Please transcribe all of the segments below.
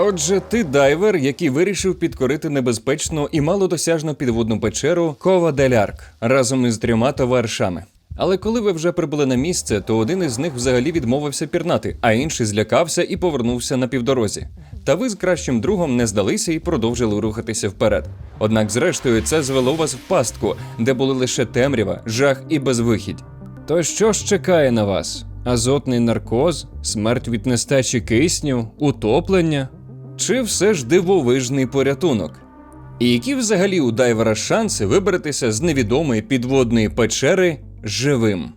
Отже, ти дайвер, який вирішив підкорити небезпечну і малодосяжну підводну печеру Кова дель Арк разом із трьома товаришами. Але коли ви вже прибули на місце, то один із них взагалі відмовився пірнати, а інший злякався і повернувся на півдорозі. Та ви з кращим другом не здалися і продовжили рухатися вперед. Однак, зрештою, це звело вас в пастку, де були лише темрява, жах і безвихідь. То що ж чекає на вас? Азотний наркоз, смерть від нестачі кисню, утоплення? Чи все ж дивовижний порятунок? І які взагалі у дайвера шанси вибратися з невідомої підводної печери живим?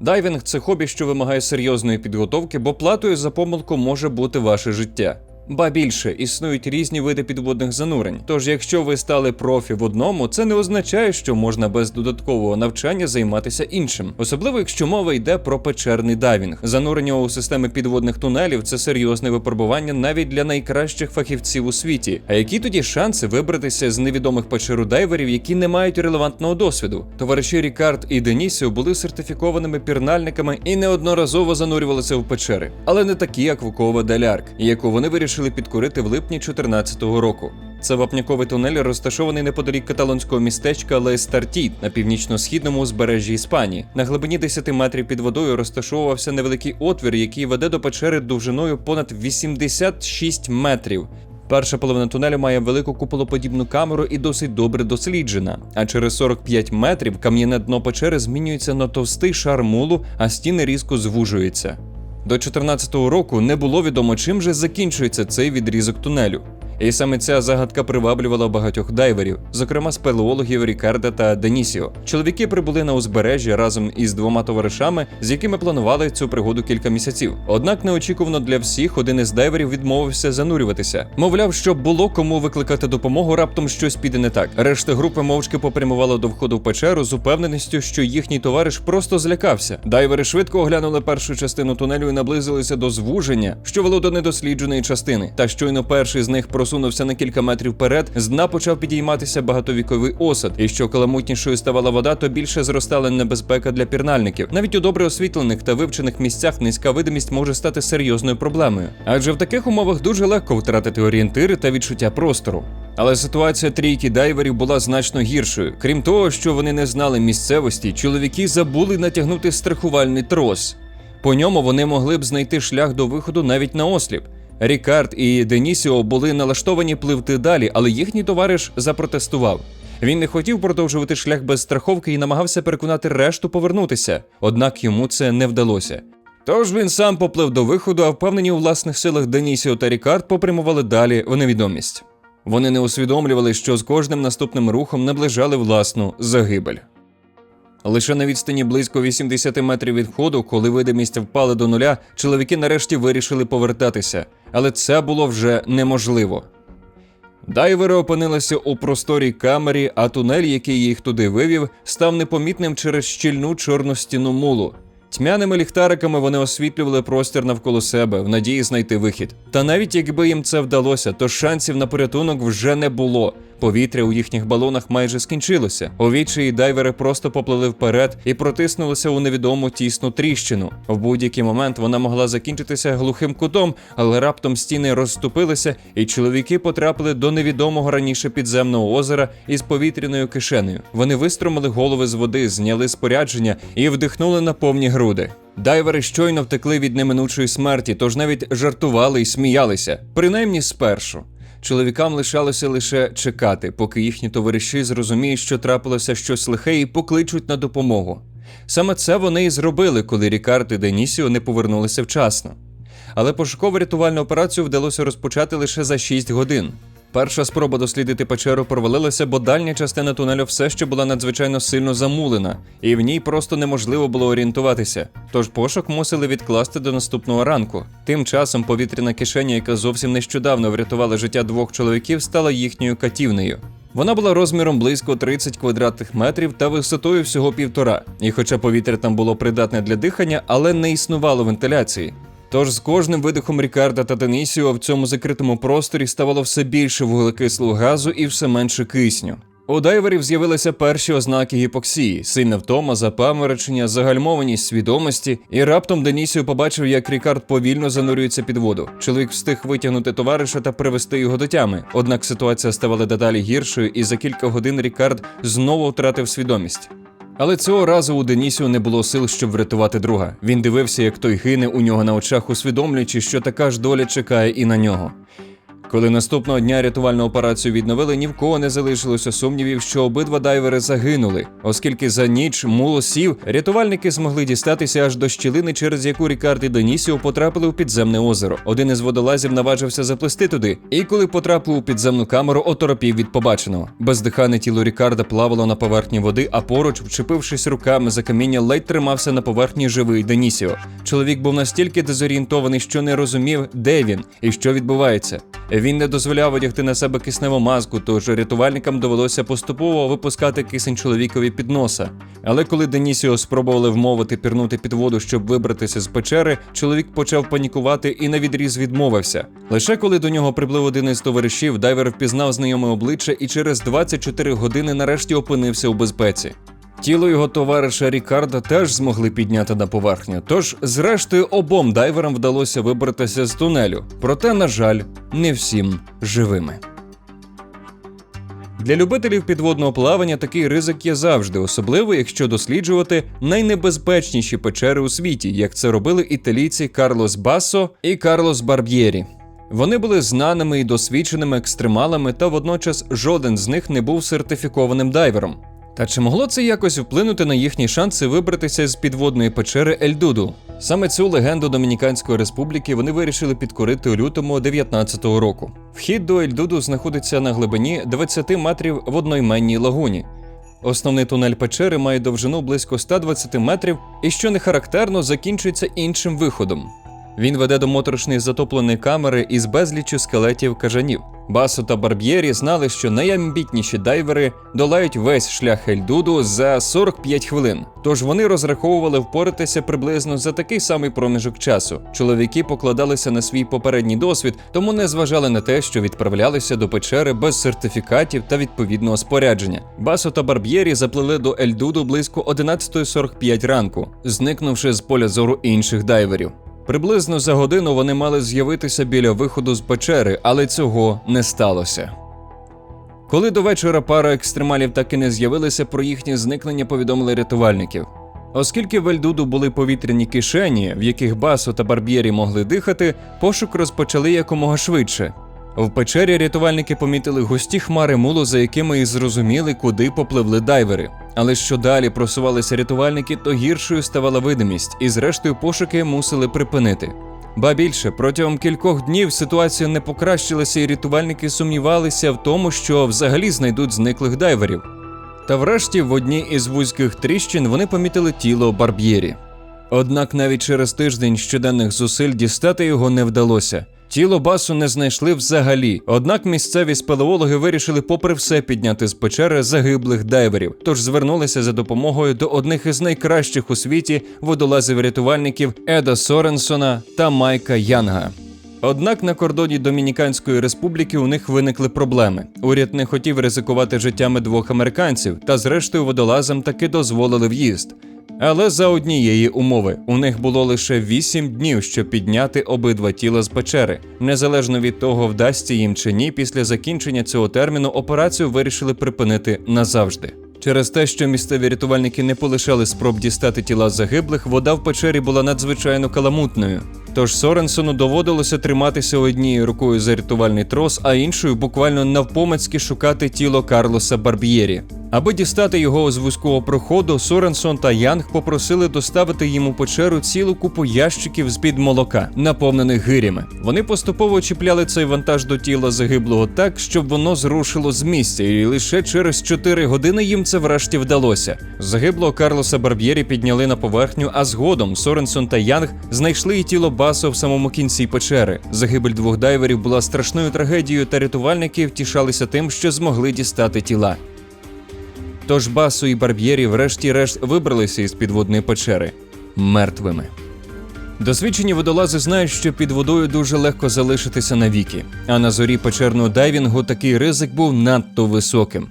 Дайвінг це хобі, що вимагає серйозної підготовки, бо платою за помилку може бути ваше життя. Ба більше існують різні види підводних занурень. Тож, якщо ви стали профі в одному, це не означає, що можна без додаткового навчання займатися іншим, особливо якщо мова йде про печерний дайвінг. Занурення у системи підводних тунелів це серйозне випробування навіть для найкращих фахівців у світі. А які тоді шанси вибратися з невідомих печеру дайверів, які не мають релевантного досвіду? Товариші Рікард і Денісіо були сертифікованими пірнальниками і неодноразово занурювалися в печери, але не такі, як Вукова Делярк, яку вони вирішили підкорити в липні 2014 року. Це вапняковий тунель, розташований неподалік каталонського містечка Лестартіт на північно-східному узбережжі Іспанії. На глибині 10 метрів під водою розташовувався невеликий отвір, який веде до печери довжиною понад 86 метрів. Перша половина тунелю має велику куполоподібну камеру і досить добре досліджена. А через 45 метрів кам'яне дно печери змінюється на товстий шар мулу, а стіни різко звужуються. До 2014 року не було відомо, чим же закінчується цей відрізок тунелю. І саме ця загадка приваблювала багатьох дайверів, зокрема спелеологів Рікарда та Денісіо. Чоловіки прибули на узбережжя разом із двома товаришами, з якими планували цю пригоду кілька місяців. Однак неочікувано для всіх один із дайверів відмовився занурюватися. Мовляв, щоб було кому викликати допомогу, раптом щось піде не так. Решта групи мовчки попрямувала до входу в печеру з упевненістю, що їхній товариш просто злякався. Дайвери швидко оглянули першу частину тунелю і наблизилися до звуження, що вело до недослідженої частини. Та щойно перший з них просунувся на кілька метрів вперед, з дна почав підійматися багатовіковий осад, і що каламутнішою ставала вода, то більше зростала небезпека для пірнальників. Навіть у добре освітлених та вивчених місцях низька видимість може стати серйозною проблемою. Адже в таких умовах дуже легко втратити орієнтири та відчуття простору. Але ситуація трійки дайверів була значно гіршою. Крім того, що вони не знали місцевості, чоловіки забули натягнути страхувальний трос. По ньому вони могли б знайти шлях до виходу навіть на осліп. Рікард і Денісіо були налаштовані пливти далі, але їхній товариш запротестував. Він не хотів продовжувати шлях без страховки і намагався переконати решту повернутися, однак йому це не вдалося. Тож він сам поплив до виходу, а впевнені у власних силах Денісіо та Рікард попрямували далі в невідомість. Вони не усвідомлювали, що з кожним наступним рухом наближали власну загибель. Лише на відстані близько 80 метрів від входу, коли видимість впала до нуля, чоловіки нарешті вирішили повертатися, але це було вже неможливо. Дайвери опинилися у просторій камері, а тунель, який їх туди вивів, став непомітним через щільну чорну стіну мулу. Тьмяними ліхтариками вони освітлювали простір навколо себе в надії знайти вихід. Та навіть якби їм це вдалося, то шансів на порятунок вже не було. Повітря у їхніх балонах майже скінчилося. У відчаї дайвери просто поплили вперед і протиснулися у невідому тісну тріщину. В будь-який момент вона могла закінчитися глухим кутом, але раптом стіни розступилися, і чоловіки потрапили до невідомого раніше підземного озера із повітряною кишенею. Вони вистромили голови з води, зняли спорядження і вдихнули на повні груди. Дайвери щойно втекли від неминучої смерті, тож навіть жартували і сміялися, принаймні спершу. Чоловікам лишалося лише чекати, поки їхні товариші зрозуміють, що трапилося щось лихе, і покличуть на допомогу. Саме це вони і зробили, коли Рікард і Денісіо не повернулися вчасно. Але пошуково рятувальну операцію вдалося розпочати лише за 6 годин. Перша спроба дослідити печеру провалилася, бо дальня частина тунелю все ще була надзвичайно сильно замулена, і в ній просто неможливо було орієнтуватися. Тож пошук мусили відкласти до наступного ранку. Тим часом повітряна кишеня, яка зовсім нещодавно врятувала життя двох чоловіків, стала їхньою катівнею. Вона була розміром близько 30 квадратних метрів та висотою всього півтора. І хоча повітря там було придатне для дихання, але не існувало вентиляції. Тож з кожним видихом Рікарда та Денісіо в цьому закритому просторі ставало все більше вуглекислого газу і все менше кисню. У дайверів з'явилися перші ознаки гіпоксії, сильна втома, запаморочення, загальмованість свідомості, і раптом Денісіо побачив, як Рікард повільно занурюється під воду. Чоловік встиг витягнути товариша та привести його до тями. Однак ситуація ставала дедалі гіршою, і за кілька годин Рікард знову втратив свідомість. Але цього разу у Денісіо не було сил, щоб врятувати друга. Він дивився, як той гине у нього на очах, усвідомлюючи, що така ж доля чекає і на нього. Коли наступного дня рятувальну операцію відновили, ні в кого не залишилося сумнівів, що обидва дайвери загинули, оскільки за ніч муло сів, рятувальники змогли дістатися аж до щілини, через яку Рікард і Денісіо потрапили у підземне озеро. Один із водолазів наважився заплисти туди, і коли потрапив у підземну камеру, оторопів від побаченого. Бездихане тіло Рікарда плавало на поверхні води, а поруч, вчепившись руками за каміння, ледь тримався на поверхні живий Денісіо. Чоловік був настільки дезорієнтований, що не розумів, де він і що відбувається. Він не дозволяв одягти на себе кисневу маску, тож рятувальникам довелося поступово випускати кисень чоловікові під носа. Але коли Денісіо спробували вмовити пірнути під воду, щоб вибратися з печери, чоловік почав панікувати і на відріз відмовився. Лише коли до нього приплив один із товаришів, дайвер впізнав знайоме обличчя і через 24 години нарешті опинився у безпеці. Тіло його товариша Рікарда теж змогли підняти на поверхню. Тож, зрештою, обом дайверам вдалося вибратися з тунелю. Проте, на жаль, не всім живими. Для любителів підводного плавання такий ризик є завжди, особливо якщо досліджувати найнебезпечніші печери у світі, як це робили італійці Карлос Басо і Карлос Барб'єрі. Вони були знаними і досвідченими екстремалами, та водночас жоден з них не був сертифікованим дайвером. Та чи могло це якось вплинути на їхні шанси вибратися з підводної печери Ельдуду? Саме цю легенду Домініканської республіки вони вирішили підкорити у лютому 19-го року. Вхід до Ельдуду знаходиться на глибині 20 метрів в одноіменній лагуні. Основний тунель печери має довжину близько 120 метрів і, що не характерно, закінчується іншим виходом. Він веде до моторошної затопленої камери із безліччю скелетів кажанів. Басо та Барб'єрі знали, що найамбітніші дайвери долають весь шлях Ельдуду за 45 хвилин. Тож вони розраховували впоратися приблизно за такий самий проміжок часу. Чоловіки покладалися на свій попередній досвід, тому не зважали на те, що відправлялися до печери без сертифікатів та відповідного спорядження. Басо та Барб'єрі заплили до Ельдуду близько 11.45 ранку, зникнувши з поля зору інших дайверів. Приблизно за годину вони мали з'явитися біля виходу з печери, але цього не сталося. Коли до вечора пара екстремалів так і не з'явилися, про їхнє зникнення повідомили рятувальників. Оскільки в Ельдуду були повітряні кишені, в яких Басо та Барб'єрі могли дихати, пошук розпочали якомога швидше. В печері рятувальники помітили густі хмари мулу, за якими і зрозуміли, куди попливли дайвери. Але що далі просувалися рятувальники, то гіршою ставала видимість, і зрештою пошуки мусили припинити. Ба більше, протягом кількох днів ситуація не покращилася, і рятувальники сумнівалися в тому, що взагалі знайдуть зниклих дайверів. Та врешті в одній із вузьких тріщин вони помітили тіло Барб'єрі. Однак навіть через тиждень щоденних зусиль дістати його не вдалося. Тіло басу не знайшли взагалі. Однак місцеві спелеологи вирішили, попри все, підняти з печери загиблих дайверів, тож звернулися за допомогою до одних із найкращих у світі водолазів-рятувальників Еда Соренсона та Майка Янга. Однак на кордоні Домініканської республіки у них виникли проблеми. Уряд не хотів ризикувати життями двох американців, та зрештою водолазам таки дозволили в'їзд. Але за однієї умови у них було лише 8 днів, щоб підняти обидва тіла з печери. Незалежно від того, вдасться їм чи ні, після закінчення цього терміну операцію вирішили припинити назавжди. Через те, що місцеві рятувальники не полишали спроб дістати тіла загиблих, вода в печері була надзвичайно каламутною. Тож Соренсону доводилося триматися однією рукою за рятувальний трос, а іншою буквально навпомацьки шукати тіло Карлоса Барб'єрі. Аби дістати його з вузького проходу, Соренсон та Янг попросили доставити йому печеру цілу купу ящиків з-під молока, наповнених гирями. Вони поступово чіпляли цей вантаж до тіла загиблого так, щоб воно зрушило з місця, і лише через 4 години їм це врешті вдалося. Загиблого Карлоса Барб'єрі підняли на поверхню, а згодом Соренсон та Янг знайшли і тіло Басо в самому кінці печери. Загибель двох дайверів була страшною трагедією, та рятувальники втішалися тим, що змогли дістати тіла. Тож Басу і Барб'єрі врешті-решт вибралися із підводної печери мертвими. Досвідчені водолази знають, що під водою дуже легко залишитися навіки, а на зорі печерного дайвінгу такий ризик був надто високим.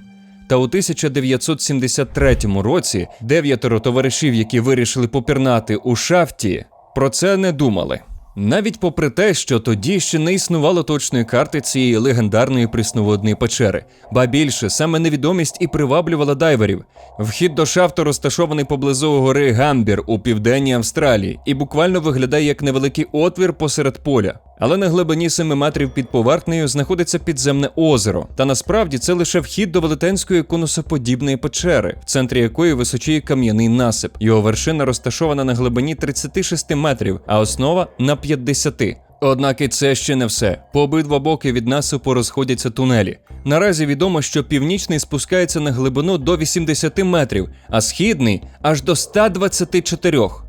Та у 1973 році дев'ятеро товаришів, які вирішили попірнати у шафті, про це не думали. Навіть попри те, що тоді ще не існувало точної карти цієї легендарної прісноводної печери, ба більше саме невідомість і приваблювала дайверів. Вхід до шафту розташований поблизу гори Гамбір у південній Австралії і буквально виглядає як невеликий отвір посеред поля. Але на глибині 7 метрів під поверхнею знаходиться підземне озеро. Та насправді це лише вхід до велетенської конусоподібної печери, в центрі якої височіє кам'яний насип. Його вершина розташована на глибині 36 метрів, а основа на 50. Однак і це ще не все. По обидва боки від насипу розходяться тунелі. Наразі відомо, що північний спускається на глибину до 80 метрів, а східний аж до 124.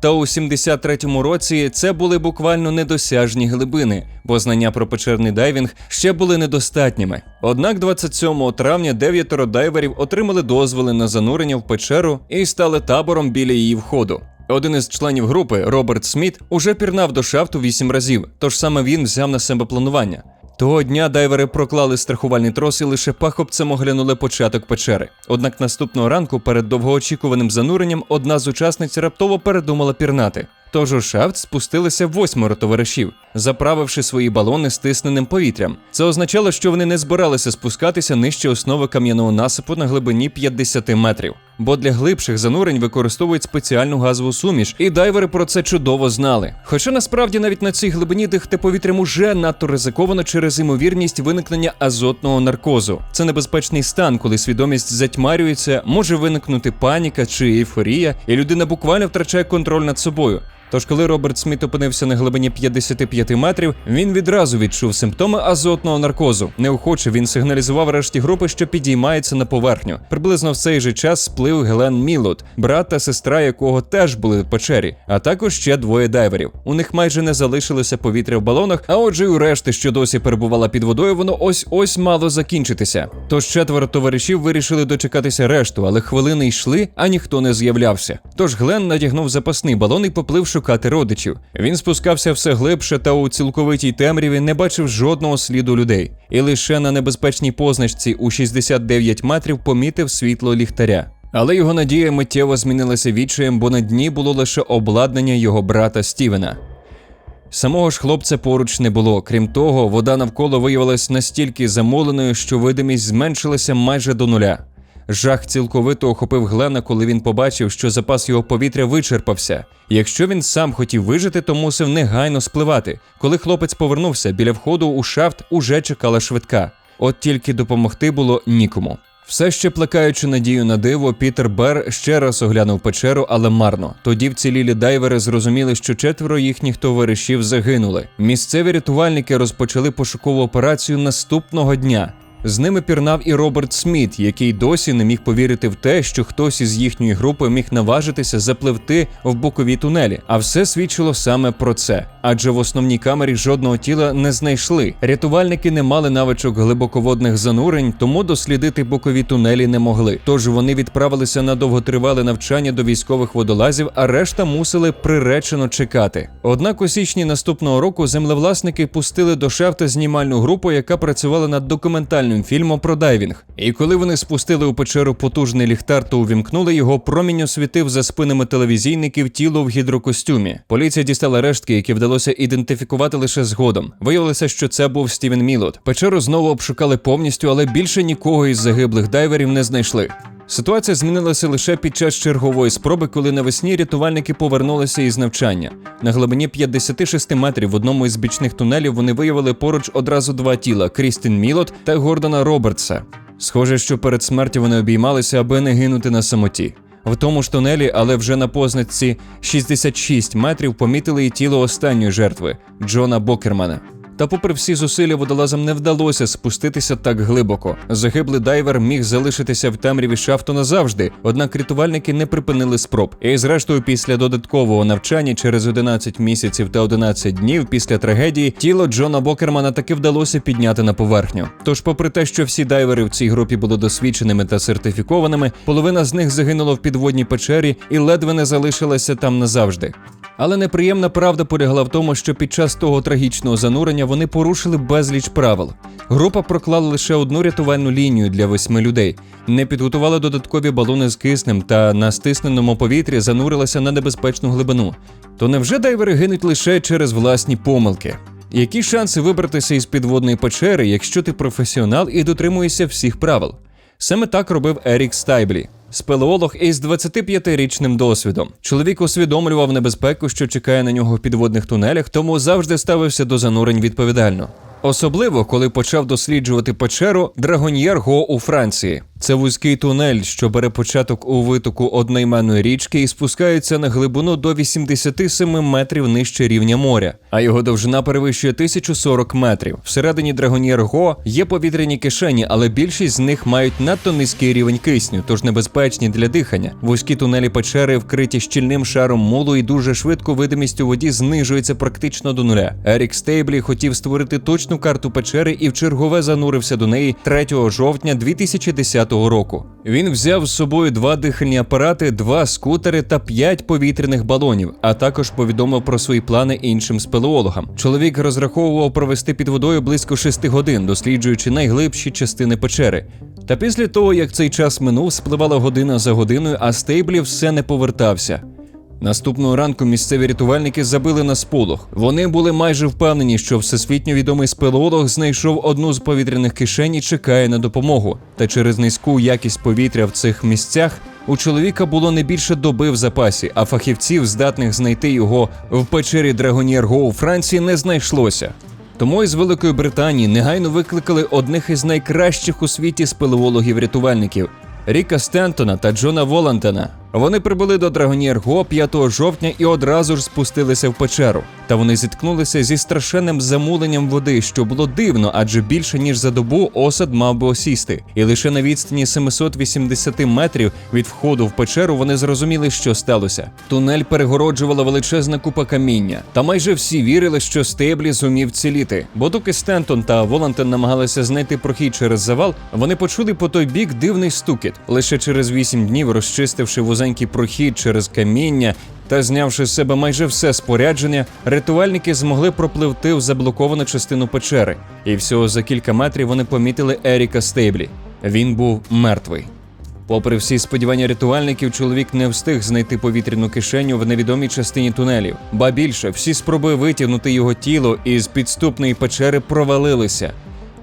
Та у 73-му році це були буквально недосяжні глибини, бо знання про печерний дайвінг ще були недостатніми. Однак 27 травня дев'ятеро дайверів отримали дозволи на занурення в печеру і стали табором біля її входу. Один із членів групи, Роберт Сміт, уже пірнав до шафту вісім разів, тож саме він взяв на себе планування. Того дня дайвери проклали страхувальний трос і лише пахопцем оглянули початок печери. Однак наступного ранку, перед довгоочікуваним зануренням, одна з учасниць раптово передумала пірнати. Тож у шафт спустилися восьмеро товаришів, заправивши свої балони стисненим повітрям. Це означало, що вони не збиралися спускатися нижче основи кам'яного насипу на глибині 50 метрів. Бо для глибших занурень використовують спеціальну газову суміш, і дайвери про це чудово знали. Хоча насправді навіть на цій глибині дихати повітрям уже надто ризиковано через імовірність виникнення азотного наркозу. Це небезпечний стан, коли свідомість затьмарюється, може виникнути паніка чи ейфорія, і людина буквально втрачає контроль над собою. Тож, коли Роберт Сміт опинився на глибині 55 метрів, він відразу відчув симптоми азотного наркозу. Неохоче він сигналізував решті групи, що підіймається на поверхню. Приблизно в цей же час сплив Гелен Мілот, брат та сестра якого теж були в печері, а також ще двоє дайверів. У них майже не залишилося повітря в балонах, а отже, у решти, що досі перебувала під водою, воно ось ось мало закінчитися. Тож четверо товаришів вирішили дочекатися решту, але хвилини йшли, а ніхто не з'являвся. Тож Глен надягнув запасний балон і поплив шукати родичів. Він спускався все глибше та у цілковитій темряві не бачив жодного сліду людей, і лише на небезпечній позначці у 69 метрів помітив світло ліхтаря. Але його надія миттєво змінилася відчаєм, бо на дні було лише обладнання його брата Стівена. Самого ж хлопця поруч не було. Крім того, вода навколо виявилась настільки замоленою, що видимість зменшилася майже до нуля. Жах цілковито охопив Глена, коли він побачив, що запас його повітря вичерпався. Якщо він сам хотів вижити, то мусив негайно спливати. Коли хлопець повернувся, біля входу у шафт уже чекала швидка. От тільки допомогти було нікому. Все ще плекаючи надію на диво, Пітер Бер ще раз оглянув печеру, але марно. Тоді вцілілі дайвери зрозуміли, що четверо їхніх товаришів загинули. Місцеві рятувальники розпочали пошукову операцію наступного дня. З ними пірнав і Роберт Сміт, який досі не міг повірити в те, що хтось із їхньої групи міг наважитися запливти в бокові тунелі. А все свідчило саме про це. Адже в основній камері жодного тіла не знайшли. Рятувальники не мали навичок глибоководних занурень, тому дослідити бокові тунелі не могли. Тож вони відправилися на довготривале навчання до військових водолазів, а решта мусили приречено чекати. Однак у січні наступного року землевласники пустили до шафти знімальну групу, яка працювала над документальним фільмом про дайвінг. І коли вони спустили у печеру потужний ліхтар, то увімкнули його, промінь освітив за спинами телевізійників тіло в гідрокостюмі. Поліція дістала рештки, які вдалося ідентифікувати лише згодом. Виявилося, що це був Стівен Мілот. Печеру знову обшукали повністю, але більше нікого із загиблих дайверів не знайшли. Ситуація змінилася лише під час чергової спроби, коли навесні рятувальники повернулися із навчання. На глибині 56 метрів в одному із бічних тунелів вони виявили поруч одразу два тіла: Крістін Мілот та Гордона Робертса. Схоже, що перед смертю вони обіймалися, аби не гинути на самоті. В тому ж тунелі, але вже на позначці 66 метрів, помітили і тіло останньої жертви Джона Бокермана. Та, попри всі зусилля, водолазам не вдалося спуститися так глибоко. Загиблий дайвер міг залишитися в темряві шафту назавжди, однак рятувальники не припинили спроб. І зрештою, після додаткового навчання через 11 місяців та 11 днів після трагедії тіло Джона Бокермана таки вдалося підняти на поверхню. Тож, попри те, що всі дайвери в цій групі були досвідченими та сертифікованими, половина з них загинула в підводній печері і ледве не залишилася там назавжди. Але неприємна правда полягла в тому, що під час того трагічного занурення вони порушили безліч правил. Група проклала лише одну рятувальну лінію для восьми людей, не підготувала додаткові балони з киснем та на стисненому повітрі занурилася на небезпечну глибину. То невже дайвери гинуть лише через власні помилки? Які шанси вибратися із підводної печери, якщо ти професіонал і дотримуєшся всіх правил? Саме так робив Ерік Стайблі. Спелеолог із 25-річним досвідом. Чоловік усвідомлював небезпеку, що чекає на нього в підводних тунелях, тому завжди ставився до занурень відповідально. Особливо, коли почав досліджувати печеру Драгоньєр Го у Франції. Це вузький тунель, що бере початок у витоку одноіменної річки і спускається на глибину до 87 метрів нижче рівня моря, а його довжина перевищує 1040 метрів. Всередині Драгоньєр Го є повітряні кишені, але більшість з них мають надто низький рівень кисню, тож небезпечні для дихання. Вузькі тунелі печери вкриті щільним шаром мулу і дуже швидко видимість у воді знижується практично до нуля. Ерік Стейблі хотів створити точну карту печери і в чергове занурився до неї 3 жовтня 2010 року. Він взяв з собою два дихальні апарати, два скутери та п'ять повітряних балонів, а також повідомив про свої плани іншим спелеологам. Чоловік розраховував провести під водою близько шести годин, досліджуючи найглибші частини печери. Та після того, як цей час минув, спливала година за годиною, а Стейблі все не повертався. Наступного ранку місцеві рятувальники забили на сполох. Вони були майже впевнені, що всесвітньо відомий спелеолог знайшов одну з повітряних кишень і чекає на допомогу. Та через низьку якість повітря в цих місцях у чоловіка було не більше доби в запасі, а фахівців, здатних знайти його в печері Драгонєрго у Франції, не знайшлося. Тому із Великої Британії негайно викликали одних із найкращих у світі спелеологів-рятувальників Ріка Стентона та Джона Волантена. Вони прибули до Драгонєрго 5 жовтня і одразу ж спустилися в печеру. Та вони зіткнулися зі страшенним замуленням води, що було дивно, адже більше ніж за добу осад мав би осісти. І лише на відстані 780 метрів від входу в печеру вони зрозуміли, що сталося. Тунель перегороджувала величезна купа каміння. Та майже всі вірили, що стеблі зумів ціліти. Бо доки Стентон та Волантен намагалися знайти прохід через завал, вони почули по той бік дивний стукіт. Лише через вісім днів, розчистивши вузенький прохід через каміння, та знявши з себе майже все спорядження, рятувальники змогли пропливти в заблоковану частину печери, і всього за кілька метрів вони помітили Еріка Стейблі. Він був мертвий. Попри всі сподівання рятувальників, чоловік не встиг знайти повітряну кишеню в невідомій частині тунелів. Ба більше, всі спроби витягнути його тіло із підступної печери провалилися.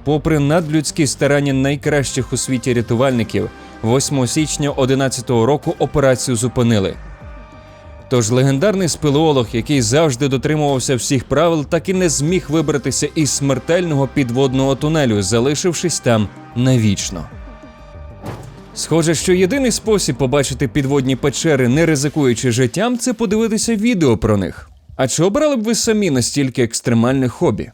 Попри надлюдські старання найкращих у світі рятувальників, 8 січня 2011 року операцію зупинили. Тож легендарний спелеолог, який завжди дотримувався всіх правил, так і не зміг вибратися із смертельного підводного тунелю, залишившись там навічно. Схоже, що єдиний спосіб побачити підводні печери, не ризикуючи життям, це подивитися відео про них. А чи обрали б ви самі настільки екстремальне хобі?